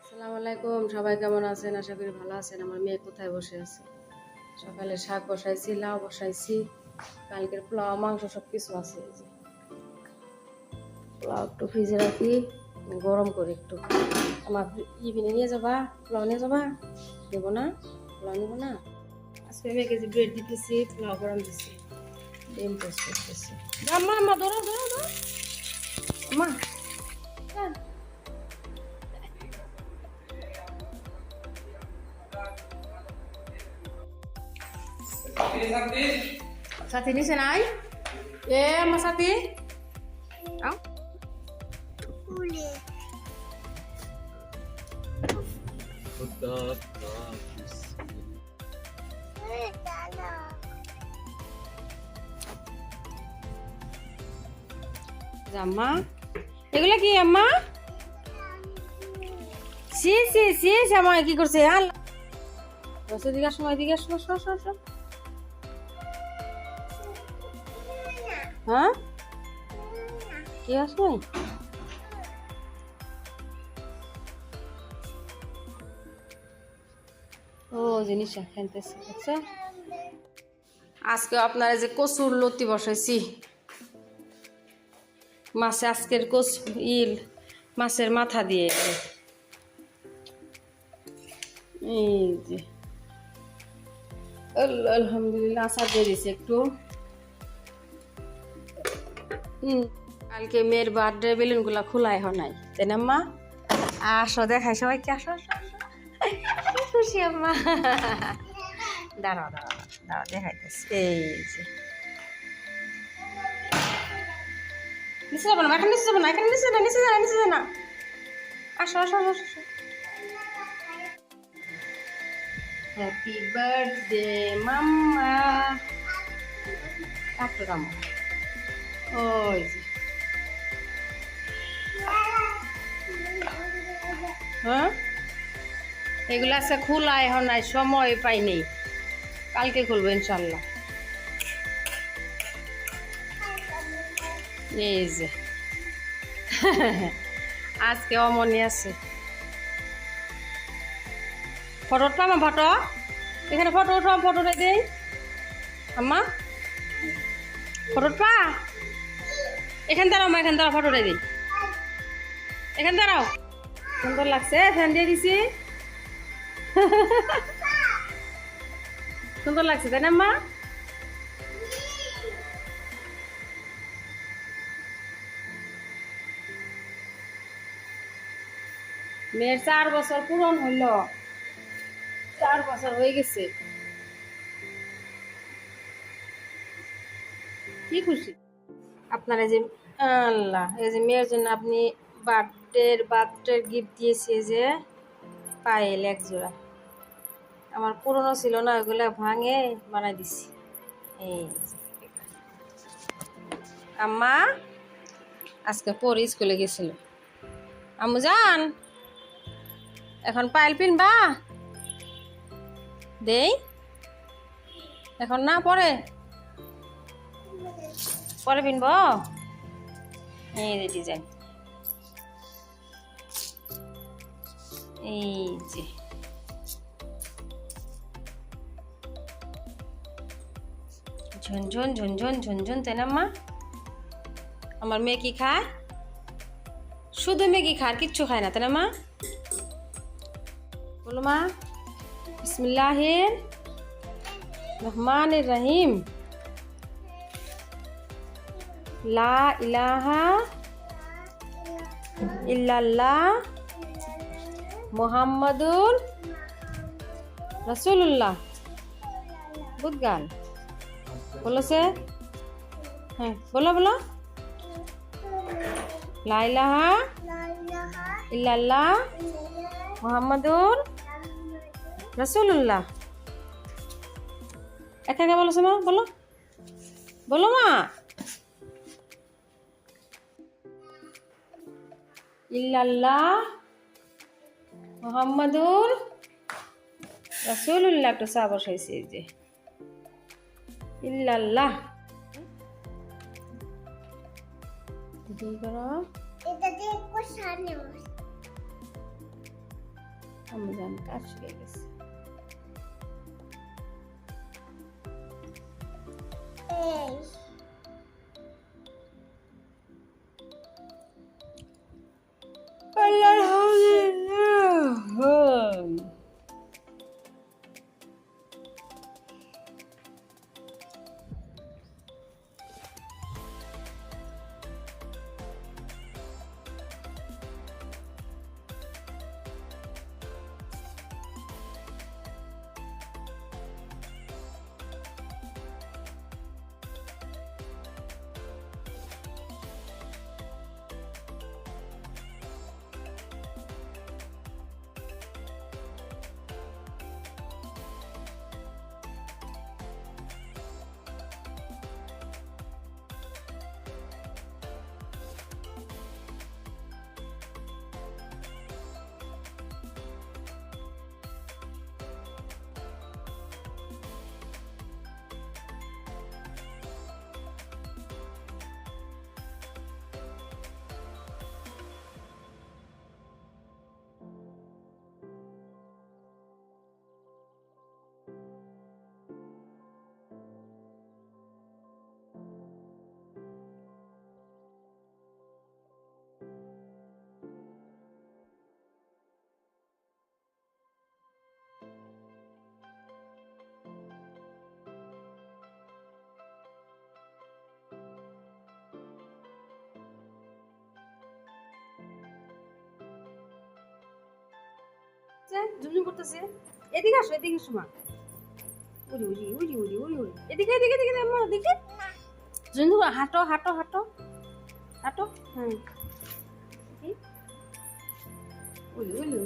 আসসালামু সবাই কেমন আছেন? আশা করি ভালো আছেন। আমার মেয়ে কোথায় বসে আছে? সকালে শাক বসাইছি, লাউ বসাইছি, কালকের পোলাও, মাংস সব কিছু আছে পোলাও একটু ফ্রিজে রাখি, গরম করে একটু। আমার ইভিনে নিয়ে যাবা? পোলাও নিয়ে যাবা? নেব না? পোলাও নেব না? আজকে আমি কেজি ব্রেড দিতেছি, পোলাও গরম দিচ্ছি ডিম পোস্ট করতেছি। মা মা, ধরো ধরো ধরো। মা। Sati ni senai? Eh, Mas Sati? Au? জাম্মা এগুলা কি আম্মা সি সি সি জামা কি করছে আল বসে এদিকে আসো এদিকে আসো আসো আসো হ্যাঁ? কি আসো ও খেলতেছে বুঝছ আজকে আপনারা যে কচুর লতি বসাইছি। মাছে আজকের কচু, ইল, মাছের মাথা দিয়ে। এই যে। আলহামদুলিল্লাহ, আচার দিয়ে একটু। কালকে মেয়ের বার্থডে বেলুনগুলো খোলা এখন নাই। তাই না মা? আসো দেখাই সবাইকে আসো। খুশি আম্মা। দাঁড়াও দাঁড়াও দাঁড়াও দেখাইতেছি। এই যে। নিচে যাব না এখানে নিচে যাব না এখানে নিচে না নিচে যা নিচে যা না। আসো আসো আসো আসো হ্যাপি বার্থডে মাম্মা। কাটো রামো ওই হ্যাঁ এগুলো আছে খোলা এখন নাই, সময় পাইনি কালকে খুলবো ইনশাল্লাহ। এই যে। আজকে অমনি আছে। ফটো উঠলাম ফটো? এখানে ফটো উঠাম ফটো দেই। আম্মা? ফটো উঠবা? এখানে দাঁড়াও, মা, এখানে দাঁড়াও ফটো দিই। এখানে দাঁড়াও। সুন্দর লাগছে ফ্যান দিয়ে দিছি। সুন্দর লাগছে, তাই না, মা? মেয়ের চার বছর পূরণ হইল। চার বছর হয়ে গেছে। কি খুশি? আপনার এই যে, আল্লাহ, এই যে মেয়ের জন্য আপনি বার্থডের বার্থডের গিফট দিয়েছে যে পায়েল এক জোড়া। আমার পুরনো ছিল না, ওগুলো ভাঙে বানাই দিছি। এই আম্মা, আজকে পরে স্কুলে গেছিল। আম্মু, যান। এখন পায়েল পিনবা? দেই। এখন না পরে? পরে পিনব এই যে ডিজাইন এই যে। ঝুনঝুন ঝুনঝুন ঝুনঝুন তাই না মা আমার মেয়ে কি খায়? শুধু ম্যাগি খায় কিচ্ছু খায় না তাই না মা বলো মা। বিসমিল্লাহির রহমানির রহিম। লা ইলাহা ইল্লাল্লাহ মোহাম্মদুর রসুল্লাহ বুদগাল বলেছে হ্যাঁ বলো বলো। লা ইলাহা ইল্লাল্লাহ মোহাম্মদুর রসুল্লাহ একা বলো মা, বলো। বলো মা। ইল্লাল্লাহ মোহাম্মদুর রসুল্লাহ একটু চা বসাইছে এই যে। ইল্লাল্লাহ। কি করো। আমি জানি কাজ গেছে। আলহামদুলিল্লাহ ঝুমঝুম করতেছে। এদিকে আসো, এদিকে শোনা উড়ি উড়ি উড়ি উড়ি উড়ি উড়ি। এদিকে এদিকে এদিকে আম্মা এদিকে ঝুমঝুম হাঁটো হাঁটো হাঁটো। হাঁটো হ্যাঁ। উড়ি উড়ি